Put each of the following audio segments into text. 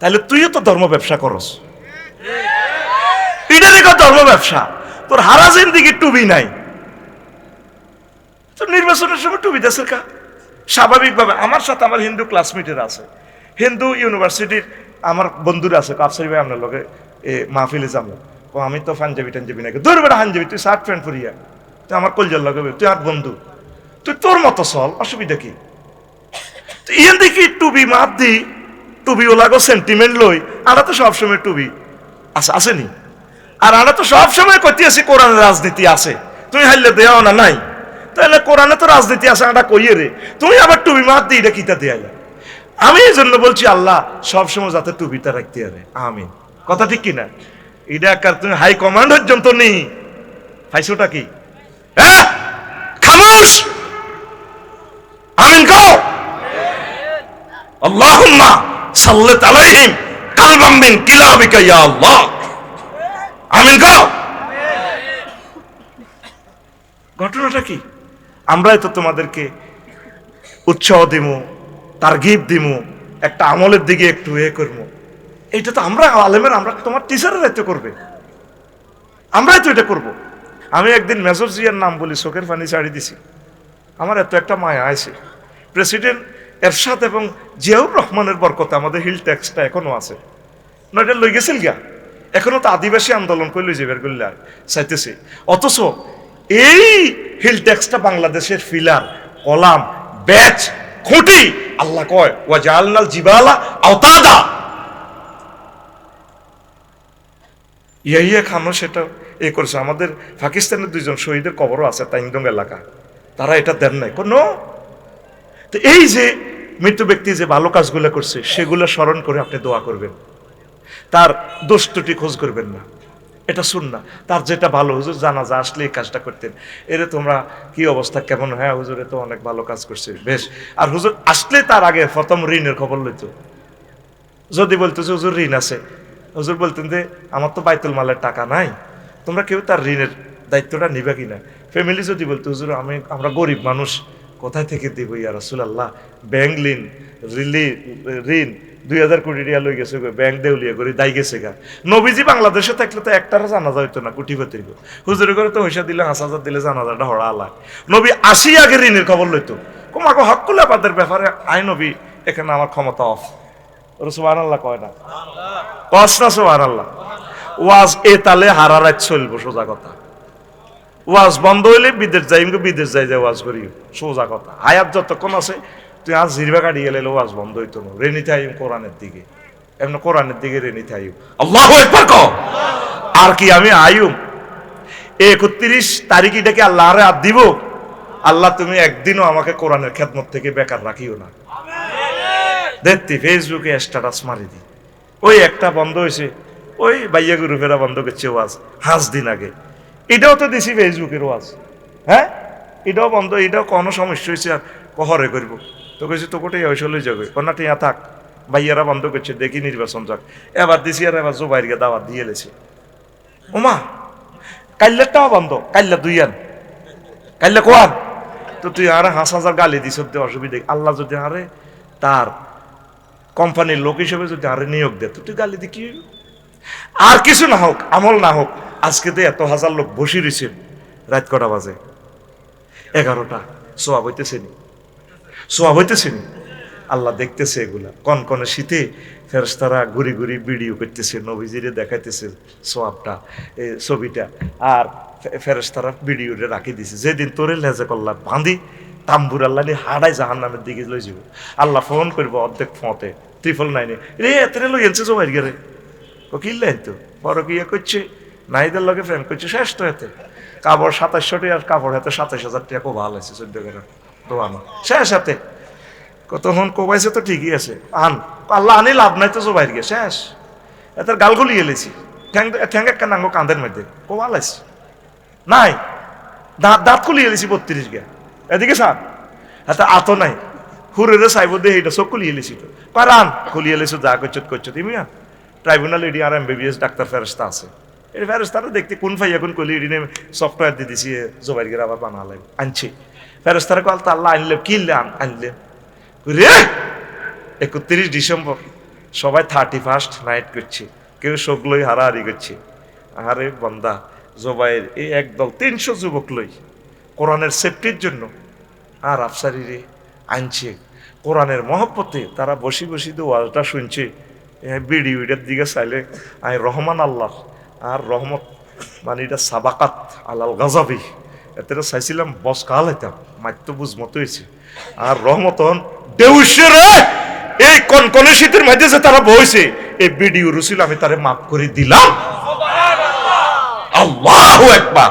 তাহলে তুইও তো ধর্ম ব্যবসা করস। এটা দেখো ধর্ম ব্যবসা। তোর হারা জিন্দিগি টুবি নাই। তো নির্বাচনের সময় টুবি দেশের কা? স্বাভাবিকভাবে আমার সাথে আমার হিন্দু ক্লাসমেটের আছে। হিন্দু ইউনিভার্সিটির আমার বন্ধুরা আছে। কাপসারি ভাই, আপনার লগে এ মাহফিলে যাব। ও আমি তো পাঞ্জাবি টাঞ্জাবি নাকি দূর বেড়া হাঞ্জাবি তুই শার্ট প্যান্ট পরিয়া। তুই আমার কলজার লগে তুই আর বন্ধু। তুই তোর মতো চল, অসুবিধা কি? তো ইয়েন দেখি টুবি মাপ দি টুবি ওলাগো সেন্টিমেন্ট লই। আনা তো সবসময় টুবি। আছে আসেনি? আর আনা তো সবসময় কইতে আছি কোরআনের রাজনীতি আছে। তুমি হাইলে দেও না, নাই? তাহলে কোরআনে তো রাজনীতি আছে আটা কইয়ে রে তুমি আবার টুবি মাপ দি এটা কিতা দেয়াইলা আমি এই জন্য বলছি, আল্লাহ সবসময় যাতে টুবিটা রাখতে পারে। আমিন। কথা ঠিক কিনা? এটা একার তুমি হাই কমান্ড পর্যন্ত নেই ফাইসোটা কি? হ্যাঁ? খামোশ! আমিন কও? আল্লাহুম্মা! সাল্লাত আলাইহিম কালবাম মিন কিলাবিকা ইয়া আল্লাহ। আমিন কও ঘটনাটা কি? আমরাই তো তোমাদেরকে উৎসাহ দিমু, তারগিব দিমু, একটা আমলের দিকে একটু এ করব এটা তো আমরা আলেমের, আমরা তোমার টিচারের দায়িত্ব করবে? আমরাই তো এটা করব। আমি একদিন মেজর জিয়ার নাম বলি, চোখের পানি ছাড়ি দিছি। আমার এত একটা মায়া আছে। প্রেসিডেন্ট এরশাদ এবং জিয়াউর রহমানের বরকতে আমাদের হিল ট্যাক্সটা এখনও আছে। না এটা লই গেছিল গিয়া? এখনও তো আদিবাসী আন্দোলন করে লই যাবে করলে চাইতেছে। অথচ এই হিল ট্যাক্সটা বাংলাদেশের ফিলার, কলাম, ব্যাচ, খুঁটি, আল্লাহ কয়, ওয়া জালনাল জিবালা আওতাদা। ইয়াইয়া খানো সেটা এ করেছে। আমাদের পাকিস্তানের দুইজন শহীদের কবরও আছে তাইন্দং এলাকা। তারা এটা দেন নাই। কোনো তো এই যে মৃত্যু ব্যক্তি যে ভালো কাজগুলো করছে, সেগুলো স্মরণ করে আপনি দোয়া করবেন। তার দোষ ত্রুটি খোঁজ করবেন না। এটা শুন না তার যেটা ভালো, হুজুর জানাজা আসলে এই কাজটা করতেন। এরে তোমরা কি অবস্থা, কেমন? হ্যাঁ হুজুরে তো অনেক ভালো কাজ করছে। বেশ। আর হুজুর আসলে তার আগে প্রথম ঋণের খবর লইতো। যদি বলতো যে, হুজুর, ঋণ আছে। হুজুর বলতেন যে, আমার তো বাইতুল মালের টাকা নাই। তোমরা কেউ তার ঋণের দায়িত্বটা নিবে কিনা? ফ্যামিলি যদি বলতো, হুজুর, আমি, আমরা গরিব মানুষ। কোথায় থেকে দিব ইয়া রাসূলুল্লাহ? ব্যাংক ঋণ, রিলি, ঋণ, দুই হাজার কোটি টাকা লই গেছে ব্যাংক দেউলিয়া করে দাই গেছে গা। নবীজি বাংলাদেশে থাকলে তো একটারও জানাজা হইতো না কোটিপতির হুজুরে করে তো পয়সা দিলে হাঁস হাজার দিলে জানাজাটা হড়া আলায় নবী আসি আগে ঋণের খবর লইতো। কোমাকে হকুল আবাদের ব্যাপারে আই নবী, এখানে আমার ক্ষমতা অফ। সুবাহ আল্লাহ কয় না? কস না সুবাহ আল্লাহ ওয়াজ এ তালে হারা রাত চলবো, সোজা কথা। ওয়াজ বন্ধ হইলে বিদেশ যাই বিদেশ যাই যাই ওয়াজ করি সোজা কথা। হায়াত যতক্ষণ আছে, তুই আজ জিরবা কাটি গেলে ওয়াজ বন্ধ হইতো না। রেনিতে থাইম কোরআনের দিকে। এমন কোরআনের দিকে রেনিতে আইম আল্লাহ ক আর কি আমি আইম একত্রিশ তারিখ এটাকে আল্লাহরে আর দিব। আল্লাহ, তুমি একদিনও আমাকে কোরআনের খেদমত থেকে বেকার রাখিও না। দেখতি, ফেসবুকে স্ট্যাটাস মারি দি। ওই একটা বন্ধ হয়েছে ওই বাইয়া গ্রুপেরা বন্ধ করছে ওয়াজ। হাঁস দিন আগে। এটাও তো দিছি ফেসবুকের ওয়াজ। হ্যাঁ? এটাও বন্ধ, এটাও কোনো সমস্যা হয়েছে আর কহরে করব। তো কেছি তো কোটাই লই যাবে। কন্যা, টিয়া থাক, ভাইয়ারা বন্ধ করছে, দেখি নির্বাচন যাক। এবার দিছি আর এবার জোবাইর গিয়ে দাওয়াত দিয়ে এলেছে ওমা কাল্লারটাও বন্ধ কাল্লা দুই আন। কাল্লা কোয়ান তো তুই আরে হাঁস হাজার গালি দিস দে অসুবিধা। আল্লাহ যদি আরে তার কোম্পানির লোক হিসেবে যদি আরে নিয়োগ দেয়, তো তুই গালি দি কি আর কিছু না হোক, আমল না হোক আজকে তো এত হাজার লোক বসে রয়েছেন রাত কটা বাজে? এগারোটা। সোয়াব হইতেছে নি? সোয়াব হইতেছে নি? আল্লাহ দেখতেছে এগুলা। কন কনে শীতে ফেরস্তারা ঘুরি ঘুরি ভিডিও করতেছে, নবীজিরে দেখাইতেছে সোয়াবটা এই ছবিটা। আর ফে- ফেরেশতারা ভিডিওটা রাখি দিছে। যেদিন তোরে লেজে করলাম বাঁধি, তাম্বুর আল্লাহ নিয়ে হাড়াই জাহান নামের দিকে লই যাব। আল্লাহ ফোন করব অর্ধেক ফোঁতে ত্রিফল নাইনে, রে এতে লই এনছে জমাই গেরে? ও কিনলেন তো? পর কি ইয়ে করছে? নাইদের লগে ফ্রেন্ড করছে, শেষ তো এতে। কাপড় সাতাশশো টাকা কাপড় হাতে সাতাশ হাজার টাকা খুব ভালো আছে চোদ্দ করে দোয়ানো। শেষ হাতে কতক্ষণ কোবাইছে তো ঠিকই আছে। আন। আল্লাহ আনি, লাভ নাই তো জবাই গিয়ে। শেষ। এটার গালগুলি এলেছি। ঠ্যাং ঠ্যাং একটা নাঙ্গো কাঁধের মধ্যে। কোবালাইছি নাই। দাঁত দাঁত খুলি এলেছি বত্রিশ গে এদিকে সান হাতে আতো নাই। হুরেরে সাইব দিয়ে এইটা সব খুলি এলেছি তো। পারান খুলি এলেছো, যা করছ করছ তুমি ট্রাইব্যুনাল এডি আর এমবিবিএস ডাক্তার ফেরস্তা আছে। এই ফেরস্তারা দেখতে কোন ফাই এখন কলি এডি সফটওয়্যার দিয়ে দিছি জোবাইর গিয়ে আবার বানালাম, আনছি। ফেরস্তারা কল তা আল্লাহ, আনলে কিনলে আনলে? রে একত্রিশ ডিসেম্বর, সবাই থার্টি ফার্স্ট নাইট করছে, কেউ সগলই হারাহারি করছে। আরে বন্দা জবাইয়ের এই একদল তিনশো যুবক লই, কোরআনের সেফটির জন্য, আর আফসারি রে, আনছে। কোরআনের মহব্বতে তারা বসি বসি তো ওয়াজটা শুনছে বিড়ি উইডের দিকে চাইলে আমি রহমান আল্লাহ আর রহমত মানে এটা সাবাকাত আলাল গাজাবি। এতে চাইছিলাম বস কাল হইতাম মাত্র বুঝ মতো হয়েছে আর রহমতন দেউসেরে এই কনকনে শীতের মাঝে যে তারা বইছে এই বিডিও রুসিল আমি তারে মাফ করে দিলাম। আল্লাহ একবার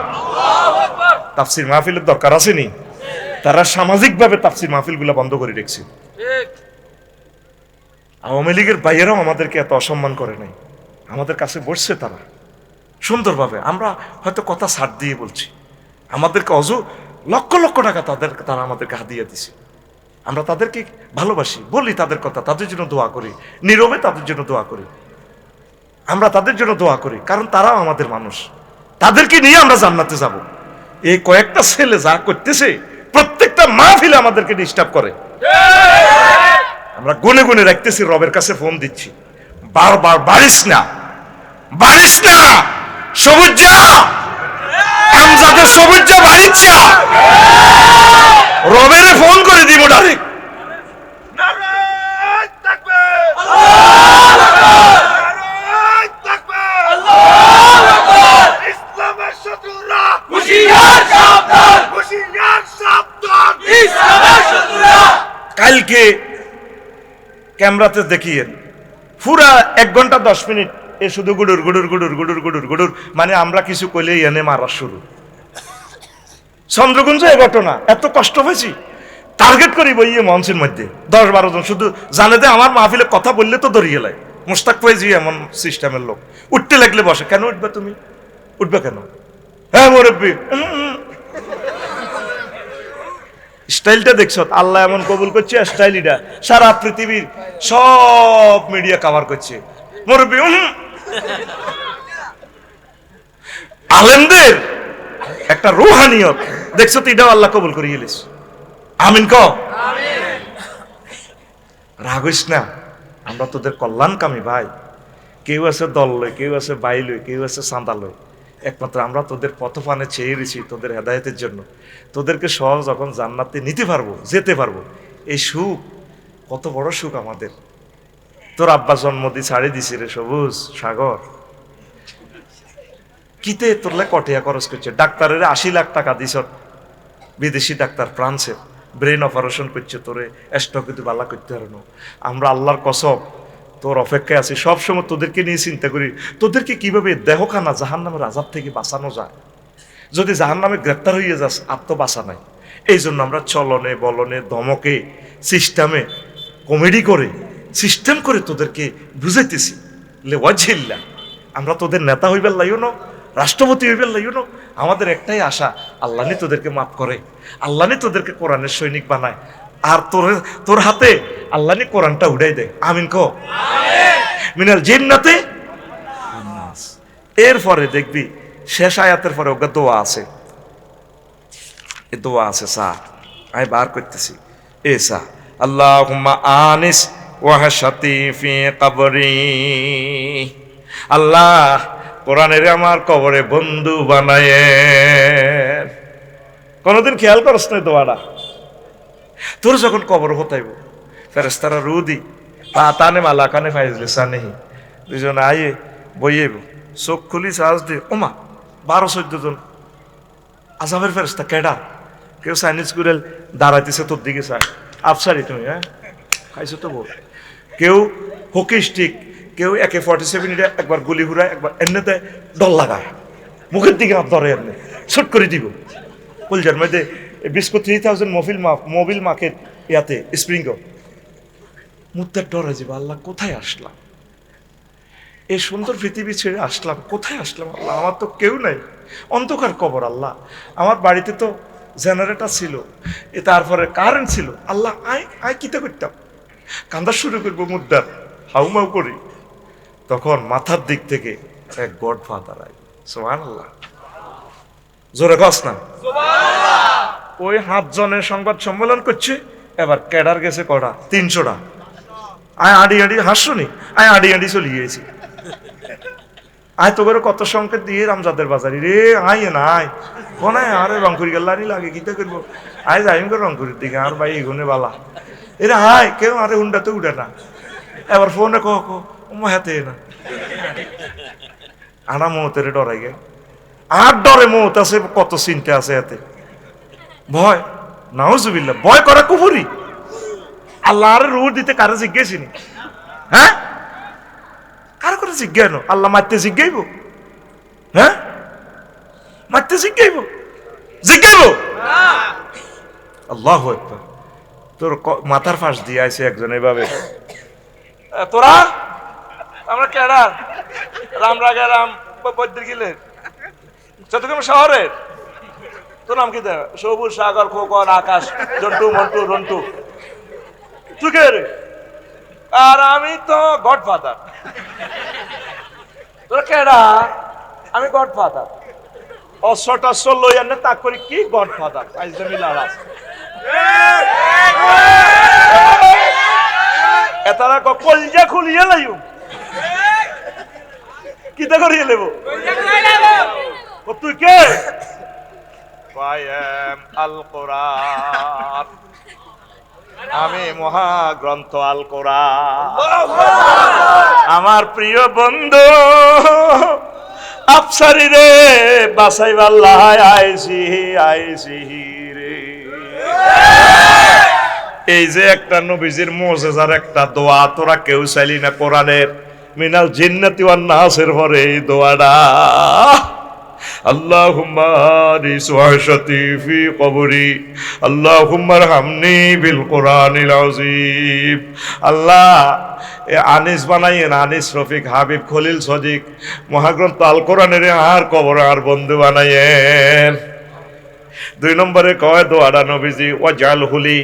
তাফসির মাহফিলের দরকার আসেনি তারা সামাজিকভাবে তাফসির মাহফিলগুলো বন্ধ করে রেখেছে। আওয়ামী লীগের বাইরেও আমাদেরকে এত অসম্মান করে নাই। আমাদের কাছে বসছে তারা। সুন্দরভাবে আমরা হয়তো কথা ছাড় দিয়ে বলছি। আমাদেরকে অজ লক্ষ লক্ষ টাকা তাদের তারা আমাদেরকে হাতিয়ে দিছে। আমরা তাদেরকে ভালোবাসি, বলি তাদের কথা, তাদের জন্য দোয়া করি, নীরবে তাদের জন্য দোয়া করি। আমরা তাদের জন্য দোয়া করি, কারণ তারাও আমাদের মানুষ। তাদেরকে নিয়ে আমরা জান্নাতে যাব। এই কয়েকটা ছেলে যা করতেছে, প্রত্যেকটা মা মাহফিলে আমাদেরকে ডিস্টার্ব করে। আমরা গুনে গুনে রাখতেছি, রবের কাছে ফোন দিচ্ছি। বারবার বাড়িস না বাড়িস না! সবুজ! যা আমজাদের সবুজ যা বাড়িস যা রবের ফোন করে দিব ডাইরেক্ট কালকে ক্যামেরাতে দেখিয়ে পুরা এক ঘণ্টা দশ মিনিট। এ শুধু গুডুর গুডুর গুডুর গুডুর গুডুর গুডুর। মানে আমরা কিছু কইলেই এনে মারা শুরু। চন্দ্রগুঞ্জ এ ঘটনা, এত কষ্ট হয়েছি। টার্গেট করি বইয়ে মঞ্চের মধ্যে, দশ বারো জন। শুধু জানে যে আমার মাহফিলে কথা বললে তো ধরিয়ে লাই। মুস্তাক ফয়েজি এমন সিস্টেমের লোক। উঠতে লাগলে বসে, কেন উঠবে তুমি? উঠবে কেন? হ্যাঁ মুরব্বী। স্টাইলটা দেখছ? আল্লাহ এমন কবুল করছে স্টাইলিটা সারা পৃথিবীর সব মিডিয়া কভার করছে। মুরব্বী। আলেমদের একটা রুহানিয়ত। দেখছ তো এটাও আল্লাহ কবুল করিয়ে এলিস আমিন ক রাগিস না, আমরা তোদের কল্যাণকামী ভাই। কেউ আছে দল লই কেউ আছে বাই লই কেউ আছে চাঁদা লই একমাত্র আমরা তোদের পথপানে চেয়ে রেছি তোদের হেদায়তের জন্য। তোদেরকে সহ যখন জান্নাতে নিতে পারব, যেতে পারব, এই সুখ কত বড় সুখ আমাদের। তোর আব্বা জন্ম দি ছাড়ি দিছি রে সবুজ সাগর। কিতে তোরলে কটিয়া খরচ করছে? ডাক্তারের আশি লাখ টাকা দিছ। বিদেশি ডাক্তার ফ্রান্সে। ব্রেন অপারেশন করছে তোরে স্টক কিন্তু বালা করতে পারো আমরা আল্লাহর কসব তোর অপেক্ষায় আছি। সবসময় তোদেরকে নিয়ে চিন্তা করি, তোদেরকে কীভাবে দেহখানা জাহান নামের আজাব থেকে বাঁচানো যায়? যদি জাহান নামে গ্রেপ্তার হয়ে যাস, আর তো বাঁচা নাই। এই জন্য আমরা চলনে, বলনে দমকে সিস্টেমে কমেডি করে সিস্টেম করে তোদেরকে বুঝাইতেছি। লে ওয়াজিল্লা আমরা তোদের নেতা হইবার লাইও না রাষ্ট্রপতি হইবার লাইও না আমাদের একটাই আশা আল্লাহ নি তোদেরকে মাফ করে আল্লাহ নি তোদেরকে কোরআনের সৈনিক বানায় আর তোর তোর হাতে আল্লাহ নি কোরআনটা উড়াই দেয়। আমিন কো মিনাল জিন্নাতে। এরপরে দেখবি শেষ আয়াতের পরে ওকে দোয়া আছে। এ দোয়া আছে সা আমি বার করতেছি। এ সা আল্লাহ আনিস ওয়াহাসাতি ফি কবরি। আল্লাহ কোরআনের আমার কবরে বন্ধু বানায়। কোনোদিন খেয়াল করস না দোয়াটা? তোর যখন কবর হতাইব ফেরেস্তারা রুদি, পা তানে মালা কানে ফাইজলে সানেহি দুজন আয়ে বইয়েব, চোখ খুলি সাজ দে ওমা বারো চোদ্দ জন। আজাবের ফেরেস্তা কেডা? কেউ চাইনিজ কুরেল দাঁড়াইতেছে তোর দিকে চায়। আফসারি তুমি হ্যাঁ? খাইছো তো বল কেউ হকি স্টিক কেউ একে ফর্টি সেভেন একবার গুলি ঘুরায় একবার এমনি দেয় ডল লাগায়। মুখের দিকে হাত ধরে এমনি, ছুট করে দিব। কুলজার মধ্যে biscuit three thousand Mobil Mobil market ইয়াতে স্প্রিঙ্গ মুদ্রার ডর আছে আল্লাহ কোথায় আসলাম? এই সুন্দর পৃথিবী ছেড়ে আসলাম, কোথায় আসলাম আল্লাহ? আমার তো কেউ নাই। অন্ধকার কবর আল্লাহ। আমার বাড়িতে তো জেনারেটর ছিল তারপরে কারেন্ট ছিল। আল্লাহ আয় আয় কিতে করতাম? কান্দা শুরু করব মুদ্রার হাউমাউ করি। তখন মাথার দিক থেকে এক গড ফাদার সোহান আল্লাহ জোরে কস না। ওই হাত জনের সংবাদ সম্মেলন করছে এবার ক্যাডার গেছে কটা? তিনশোটা। আয় আড়ি আড়ি হাসছনি আয় আড়ি আড়ি চলে গিয়েছি। আয় তো করে কত সংকেত দিয়ে রামজাদের বাজারি রে আয় না আয়। কোনায় আরে রং করি গেল লাগে কিতা করব? আয় যাই করে রং দিকে আর ভাই এগুনে বালা। এরা হায়, কেউ আরে হুন্ডাতে উঠে না। এবার ফোনে কো কো উমা হাতে না। আনা মতের ডরাই গে। আর ডরে মত আছে, কত চিন্তা আছে এতে। ভয়? নাউজুবিল্লা ভয় করা কুফুরি। আল্লাহ আরে রুহ দিতে কারে জিজ্ঞেসিনি হ্যাঁ? কার করে জিজ্ঞান আল্লাহ মারতে জিজ্ঞাইব। হ্যাঁ? মারতে জিজ্ঞাইব। জিজ্ঞাইব? আল্লাহ একবার তোর মাথার ফাঁস দিয়ে আছে একজন এভাবে তোরা? আমরা কেডা? রামরা গেলাম বৈদ্যুর গিলের চট্টগ্রাম শহরের। তোর নাম কি সবুজ সাগর, খোকন, আকাশ, জন্টু, মন্টু, রন্টু। তুই আর আমি তো গডফাদার। তোর কেডা? আমি গডফাদার। অস্ত্র টস্ত্র লই আনে তাক করি, কি গডফাদার? আইজমি লারাস এতারা কলজা খুলিয়ে লাইও। কিতা করিয়ে লেব? তুই কে? আল কোরআন আমি মহাগ্রন্থ আল কোরআন আমার প্রিয় বন্ধু আফসারি রে বাসাই বাল্লাহ আইসি আইসি এই যে একটা নবীজির মোজেজার একটা দোয়া তোরা কেউ চাইলি না কোরআনের মিনাল জিন্নাতি ওয়ান নাসের পরে এই দোয়াটা اللهم آنس وحشتي في قبري اللهم ارحمني بالقرآن العظيم আল্লাহ এ আনিস বানাইয়েন আনিস রফিক হাবিব খলিল সজিক মহাগ্রন্থ আল কোরআনের আর কবর আর বন্ধু বানাইয়েন দুই নম্বরে কয় দোয়ারা নবীজি, ওয়া জাল হুলি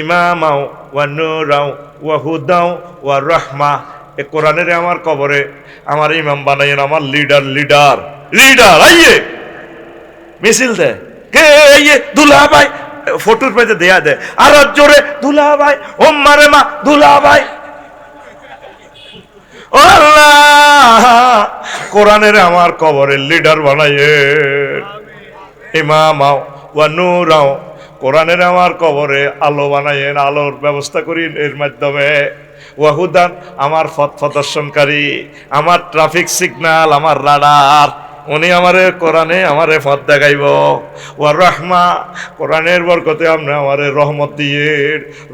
ইমামাও ওয়া নুরাও ওয়া হুদাও ওয়া রহমা এ কোরআনের আমার কবরে আমার ইমাম বানাইয়েন আমার লিডার লিডার লিডার, আইয়ে! মিছিল দে। কে, আইয়ে দুলা ভাই ফটোর পেজে দেয়া দে। আর জোরে দুলা ভাই ও মারে মা দুলা ভাই ও কোরআনের আমার কবরের লিডার বানাইয়ে ইমামাও ওয়া নূরাও, কোরআনের আমার কবরে আলো বানাইয়েন, আলোর ব্যবস্থা করি এর মাধ্যমে। ওয়াহুদান আমার পথ প্রদর্শনকারী, আমার ট্রাফিক সিগন্যাল আমার রাডার, উনি আমারে কোরআনে আমারে পথ দেখাইব। ওয়া রহমা, কোরআনের বরকতে আমরা আমারে রহমত দিয়ে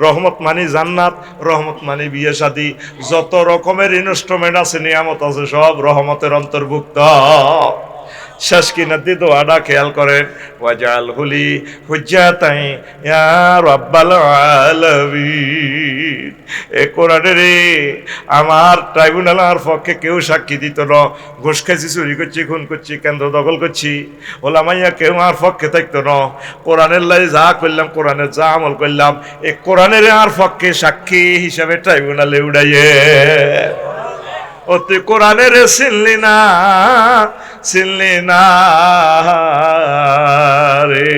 রহমত মানি জান্নাত, রহমত মানি বিয়ে শাদি। যত রকমের ইনস্ট্রুমেন্ট আছে, নিয়ামত আছে, সব রহমতের অন্তর্ভুক্ত। শেষ দিয়ে দোয়াটা খেয়াল করেন ওয়াজাল হুলি হুজ্জাতাই ইয়া রাব্বাল আলামিন। এ কোরআনে রে, আমার ট্রাইব্যুনাল আমার পক্ষে কেউ সাক্ষী দিত না। ঘুষ খাইছি চুরি করছি, খুন করছি, কেন্দ্র দখল করছি। ওলামাইয়া কেউ আমার পক্ষে থাকতো না। কোরআনের লাই যা করলাম, কোরআনের যা আমল করলাম, এ কোরআনের আর পক্ষে সাক্ষী হিসাবে ট্রাইব্যুনালে উড়াইয়ে। ও তুই কোরআনের চিনলি না চিনলি না রে।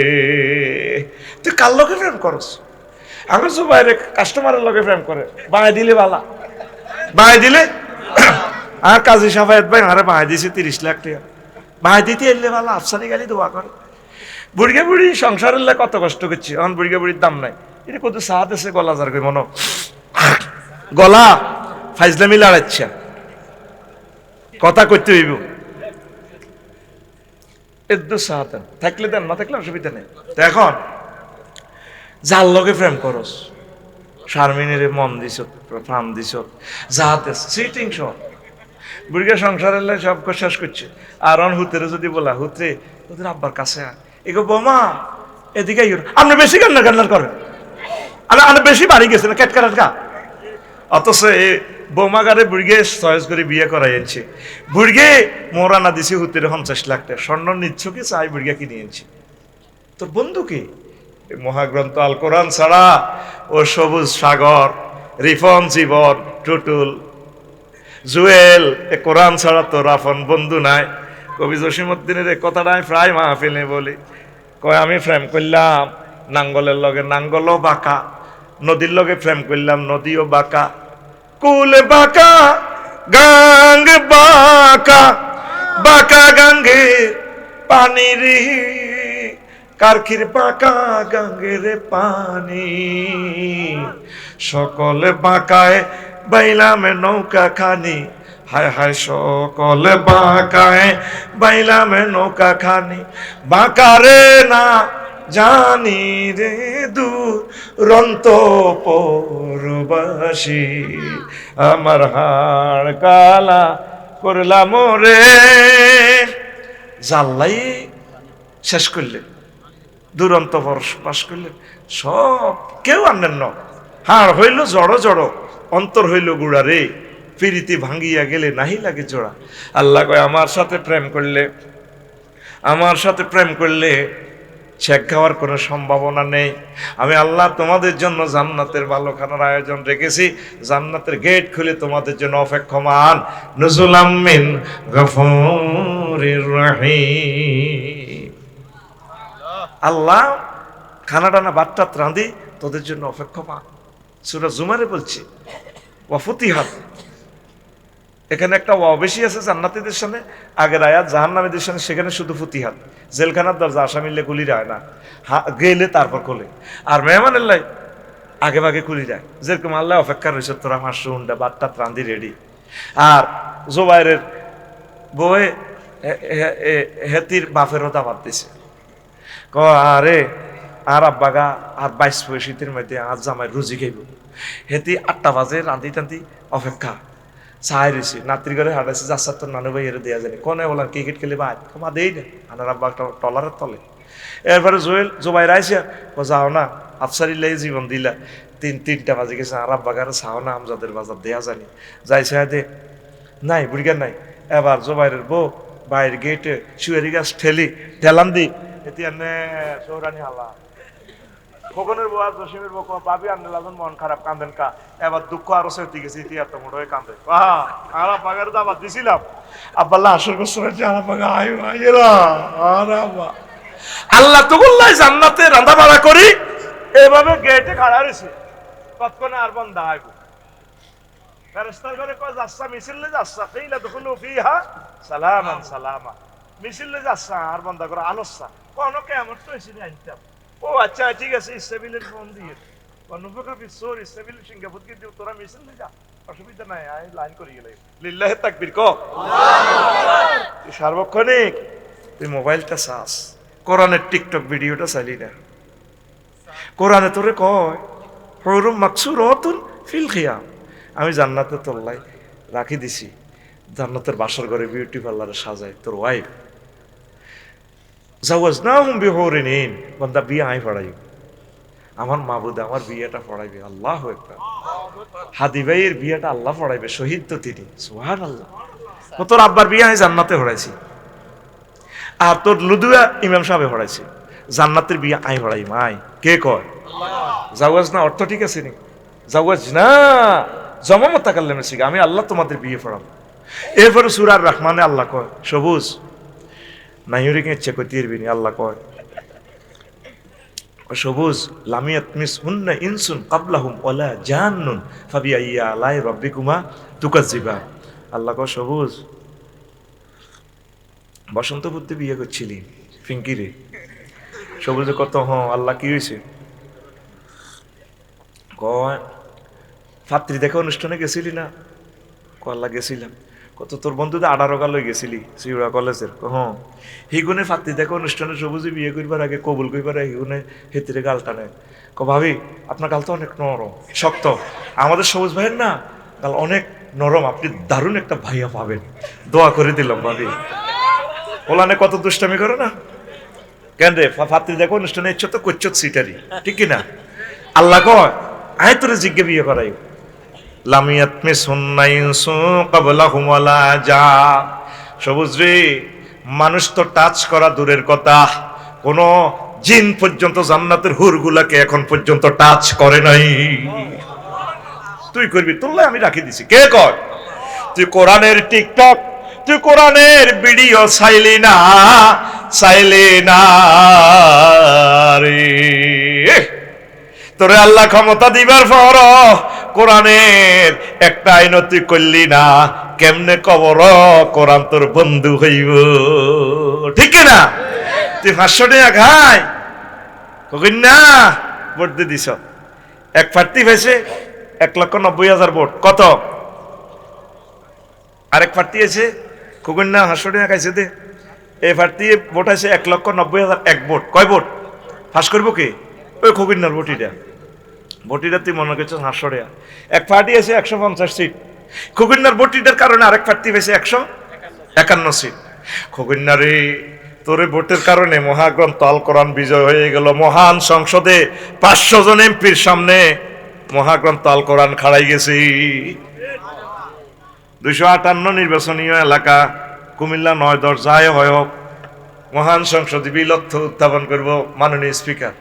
তুই কার লগে প্রেম করস? আমি তো বাইরে কাস্টমারের লগে প্রেম করে বাঁয় দিলে বালা। বাঁয় দিলে? আর কাজী সাফায়াত ভাই আরে বাঁয় দিছে তিরিশ লাখ টাকা। বাঁয় দিতে এলে বালা, আফসানি গালি দোয়া করে। বুড়িগে বুড়ি সংসারের লাই কত কষ্ট করছি, এখন বুড়িগে বুড়ির দাম নাই। এটা কত সাহায্য গলা যার মনো গলা ফাইজলামি লড়াচ্ছে। কথা করতে হইব। থাকলে দেন, না থাকলে অসুবিধা নেই। তো এখন, যার লগে প্রেম করস, শারমিনের মন দিছ, প্রাণ দিছ যাহাতে সিটিং শট বুড়িকে সংসারের লাই সব শেষ করছে। আর অন হুতেরে যদি বলা হুতরে হুতের আব্বার কাছে এগো, বোমা, এদিকে। আপনি বেশি কান্না কান্নার করেন আমি বেশি বাড়ি গেছে না কেট কাটার গা। অথচ এ বৌমাগারে বুড়গে চয়েস করে বিয়ে করাই আনছে বুড়গে মোরা না দিছে হুতের পঞ্চাশ লাখ টাকা। স্বর্ণ কি চাই বুড়গা কিনে আনছে তোর বন্ধু কি? মহাগ্রন্থ আল কোরআন ছাড়া ও সবুজ সাগর, রিফন জীবন, টুটুল, জুয়েল, এ কোরআন ছাড়া তোর আপন বন্ধু নাই। কবি জসিমুদ্দিনের এই কথাটা আমি প্রায় মাহফিলে বলি। কয়, আমি প্রেম করলাম, নাঙ্গলের লগে নাঙ্গলও বাঁকা। নদীর লগে প্রেম করলাম, নদীও বাঁকা, কুল বাঁকা, গাঙ্গ বাঁকা বাঁকা গাঙ্গে পানি রে কারখির বাঁকা গাঙ্গের পানি। সকলে বাঁকায় বাইলাম নৌকা খানি, হায় হায় সকলে বাঁকায় বাইলাম নৌকা খানি। বাঁকারে না জানি রে দুরন্ত পরবাসী আমার হাড় কালা করলাম রে। জাল্লাই শেষ করলেন দুরন্ত বর্ষ পাশ করলেন সব কেউ আনেন ন। হাড় হইল জড়ো জড়ো, অন্তর হইল গুড়া রে। ফিরিতি ভাঙ্গিয়া গেলে নাহি লাগে জোড়া। আল্লাহ কয়, আমার সাথে প্রেম করলে, আমার সাথে প্রেম করলে ছেক খাওয়ার কোনো সম্ভাবনা নেই। আমি আল্লাহ তোমাদের জন্য জান্নাতের ভালো খানার আয়োজন রেখেছি। জান্নাতের গেট খুলে তোমাদের জন্য অপেক্ষমান। নজুলাম মিন গফুরির আল্লাহ খানা টানা বাট্টা রাঁধি, তোদের জন্য অপেক্ষমান। সুরা জুমারে বলছি ওয়াফতিহাত এখানে একটা ওয়া বেশি আছে জান্নাতীদের সামনে, আগের আয়াত জাহান্নামীদের সামনে, সেখানে শুধু ফুতিহাত। জেলখানার দরজা আসামিলে কুলি যায় না। গেলে তারপর কোলে। আর মেহমানের লাই আগে ভাগে কুলি যায় যেরকম আল্লাহ অপেক্ষা রয়েছে, তোরা মাস হুন্ডা বাট্টা রাঁধি, রেডি। আর জোবাইরের হে- হেতির বাপেরও দাবাত দিছে। ক আরে, আর আব্বাগা আর বাইশ পঁয়ষট্টির মধ্যে আর জামাই রুজি খাইব। হেতি আটটা বাজে রান্ধি টান্ধি অপেক্ষা। রয়েছি নাতির ঘরে হাঁটাইছে যাচ্ছা তোর নানু ভাই এর দেয়া জানি কোনে বললাম ক্রিকেট খেলে ভাই কমা দেই না আনার আব্বা টলারের তলে। এরপরে জোয়েল জোবাই রাইছে ও যাও না। আফসারিল্লাই জীবন দিলা। তিন তিনটা বাজে গেছে। আর আব্বা গারে চাও না আমজাদের বাজার দেয়া জানি। যাইছে দে। নাই বুড়িগার নাই। এবার জোবাইরের বউ বাইরের গেটে শুয়ারি গাছ ঠেলি ঠেলান দি। এতিয়া নে সৌরানি হালা। খোকনের বউ আর জসিমের বউ কয়, ভাবি আনলে লাজন মন খারাপ কান্দেন কা? এবার দুঃখ আরও সত্যি গেছে ইতি এত মোড় হয়ে কান্দে। আর বাগারে তো আবার দিছিলাম। আব্বাল্লাহ আসর করছে আর বাগা আই আইরা আর আল্লাহ তো বললাই জান্নাতে রান্না বাড়া করি। এভাবে গেটে খাড়া রয়েছে। কতক্ষণে আর বন্ধ আইব। ফেরেস্তার ঘরে কয় যাচ্ছা মিছিল মিছিলে যাচ্ছা কেইলা দখলু ফিহা সালামান সালামা। মিছিলে যাচ্ছা আর বন্ধ করে আলোচ্ছা। কোন কেমন তো এসে আনতাম ও আচ্ছা ঠিক আছে ইস্তাবিলের ফোন দিয়ে অনুপকা বিশ্বর ইস্তাবিল সিঙ্গাপুর কে দিও তোরা মিছিলে যা, অসুবিধা নাই আমি লাইন করে গেলে। লিল্লাহে তাকবীর, ক? তুই সার্বক্ষণিক, তুই মোবাইলটা চাস। কোরআনের টিকটক ভিডিওটা চাইলি না। কোরআনে তোরে কয়, হরুম মাকসুর অতুন ফিল খিয়াম। আমি জান্নাতে তোল্লাই রাখি দিছি। জান্নাতের বাসর ঘরে বিউটি পার্লারে সাজাই, তোর ওয়াইফ জাওয়াজ না হুম বিহরে নিন বন্দা বিয়ে আই পড়াই আমার মাবুদ আমার বিয়েটা পড়াইবে আল্লাহ একবার হাদি ভাইয়ের বিয়েটা আল্লাহ পড়াইবে শহীদ তো তিনি সুহান আল্লাহ ও তোর আব্বার বিয়ে আমি জান্নাতে পড়াইছি আর তোর লুদুয়া ইমাম সাহেবে পড়াইছি জান্নাতের বিয়ে আই পড়াই মাই। কে কয়? জাওয়াজ না অর্থ ঠিক আছে নি জাওয়াজ না জমামত তাকাল্লামে শিখে আমি আল্লাহ তোমাদের বিয়ে পড়াবো এরপরে সুরার রহমানে আল্লাহ কয় সবুজ নাইরিং ইচ্ছে করতে পারবি আল্লাহ কয়। সবুজ লামিয়াত মিস হুন্না ইনসুন কাবলাহুম ওলা জান্নুন ফাবিয়া ইয়া আলাই রব্বিকুমা তুকাজিবা আল্লাহ কয়, সবুজ, বসন্ত বুদ্ধি বিয়ে করছিলি ফিঙ্কিরে সবুজে কত হ আল্লাহ কি হয়েছে কয়, ফাত্রী দেখা অনুষ্ঠানে গেছিলি না? কল্লা গেছিলাম। কত তোর বন্ধুদের আঠারো কাল গেছিলি সিউড়া কলেজের হ্যাঁ হিগুনে ফাত্রি দেখো অনুষ্ঠানে সবুজে বিয়ে করবার আগে, কবুল করবার হিগুনে হেতিরে গাল টানে। ক ভাবি, আপনার গাল তো অনেক নরম, শক্ত। আমাদের সবুজ ভাইয়ের না গাল অনেক নরম, আপনি দারুণ একটা ভাইয়া পাবেন। দোয়া করে দিলাম, ভাবি। ওলানে কত দুষ্টামি করে না? কেন রে, ফা- ফাত্রি দেখো অনুষ্ঠানে ইচ্ছ তো করছ সিটারি, ঠিক কি না আল্লাহ কয়, আয় তোরে জিজ্ঞে বিয়ে করাই লামিয়াত মে সুন্নাইনসু কাবলা হুমলা যা সবুজ রে, মানুষ তো টাচ করা দূরের কথা। কোন জিন পর্যন্ত জান্নাতের হুরগুলাকে এখন পর্যন্ত টাচ করে নাই। তুই করবি? তুললে আমি রাখি দিছি। কে কর তুই কোরআনের টিকটক, তুই কোরআনের ভিডিও চাইলি না চাইলি না রে। তোরে আল্লাহ ক্ষমতা দিবার পর কোরআনের একটা আইন তুই করলি না, কেমনে কবর? কোরআন তোর বন্ধু হইব। ঠিক না? তুই পাঁচশো টাকা খাই। কখন না ভোট দিয়ে দিছ। এক প্রার্থী হয়েছে এক লক্ষ নব্বই হাজার ভোট। কত? আরেক প্রার্থী আছে। কখন না পাঁচশো টাকা খাইছে দে। এই প্রার্থী ভোট আছে এক লক্ষ নব্বই হাজার এক ভোট। কয় ভোট? ফাঁস করব কে? ওই খগিন্নার ভোটিটা ভোটিটা মনে করছিস হাঁসশো টাকা এক পার্টি আছে একশো পঞ্চাশ সিট। খগিন্নার ভোটিটার কারণে আরেক প্রার্থী পেয়েছে একশো একান্ন সিট। খগিন্নারে তোরে ভোটের কারণে মহাগ্রন্থ আল কোরআন বিজয় হয়ে গেল। মহান সংসদে পাঁচশো জন এমপির সামনে মহাগ্রন্থ আল কোরআন খাড়াই গেছি। দুইশো আটান্ন নির্বাচনীয় এলাকা কুমিল্লা নয় দশ যায় হয় হোক। মহান সংসদে বিল অর্থ উত্থাপন করব মাননীয় স্পিকার।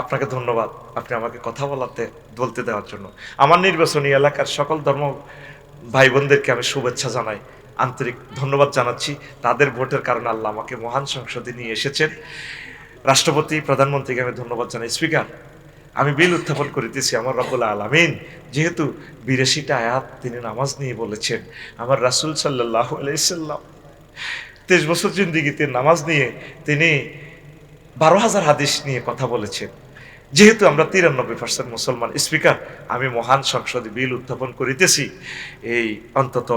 আপনাকে ধন্যবাদ। আপনি আমাকে কথা বলাতে, বলতে দেওয়ার জন্য। আমার নির্বাচনী এলাকার সকল ধর্ম ভাই বোনদেরকে আমি শুভেচ্ছা জানাই, আন্তরিক ধন্যবাদ জানাচ্ছি। তাদের ভোটের কারণে আল্লাহ আমাকে মহান সংসদে নিয়ে এসেছেন। রাষ্ট্রপতি, প্রধানমন্ত্রীকে আমি ধন্যবাদ জানাই। স্পিকার, আমি বিল উত্থাপন করিতেছি আমার রব্বুল আলামিন। যেহেতু বিরাশিটা আয়াত তিনি নামাজ নিয়ে বলেছেন, আমার রাসূল সাল্লাহ আলাইসাল্লাম তেইশ বছর জিন্দিগিতে নামাজ নিয়ে তিনি বারো হাজার হাদিস নিয়ে কথা বলেছেন যেহেতু আমরা তিরানব্বই পার্সেন্ট মুসলমান স্পিকার, আমি মহান সংসদে বিল উত্থাপন করিতেছি। এই অন্তত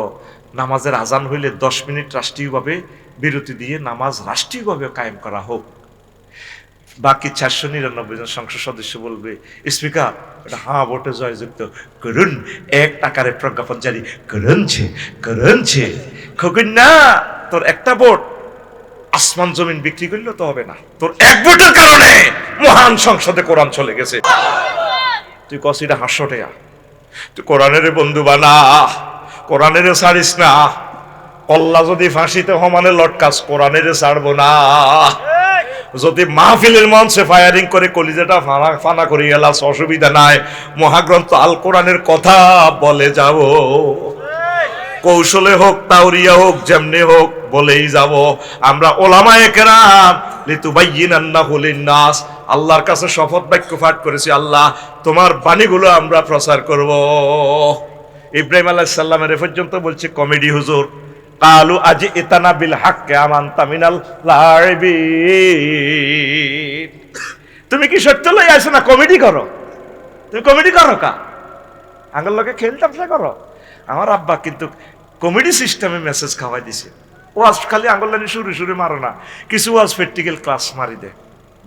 নামাজের আজান হইলে দশ মিনিট রাষ্ট্রীয়ভাবে বিরতি দিয়ে নামাজ রাষ্ট্রীয়ভাবে কায়েম করা হোক। বাকি চারশো নিরানব্বই জন সংসদ সদস্য বলবে, স্পিকার, এটা হাঁ, ভোটে জয়যুক্ত। করুন, এক টাকারে প্রজ্ঞাপন জারি। করুনছে করুনছে খোকেন না, তোর একটা ভোট। আসমান জমিন বিক্রি করলে তো হবে না। তোর এক ভোটের কারণে মহান সংসদে কোরআন চলে গেছে। তুই কসিটা হাস্য টেয়া। তুই কোরআনের বন্ধু বানা, কোরআনের ছাড়িস না। কল্লা যদি ফাঁসিতে সমানে লটকাস, কোরআনের ছাড়বো না। যদি মাহফিলের মঞ্চে ফায়ারিং করে কলিজাটা ফানা ফানা করে গেলাস অসুবিধা নাই। মহাগ্রন্থ আল কোরআনের কথা বলে যাব। কৌশলে হোক তাউরিয়া হোক, যেমনি হোক, বলেই যাব। আমরা ওলামায়ে কেরাম, লিতুবাইয়িনান্নাহু লিন-নাস। আল্লাহর কাছে শপথ বাক্য পাঠ করেছি, আল্লাহ, তোমার বাণীগুলো আমরা প্রচার করব। ইব্রাহিম আলাইহিস সালামের এ পর্যন্ত বলছে, কমেডি হুজুর, কালু আজ ইতানা বিল হাক্কে আমান তামিনাল লাইবি তুমি কি সত্য লই আসো না, কমেডি করো? তুমি কমেডি করো কা? আঙ্গল লোকে খেল তামসা করো? আমার আব্বা কিন্তু কমেডি সিস্টেমে মেসেজ খাওয়াই দিছে। ওয়াজ খালি আঙুল সুরে শুরু মারো না। কিছু ওয়াজ প্র্যাকটিক্যাল ক্লাস মারি দেয়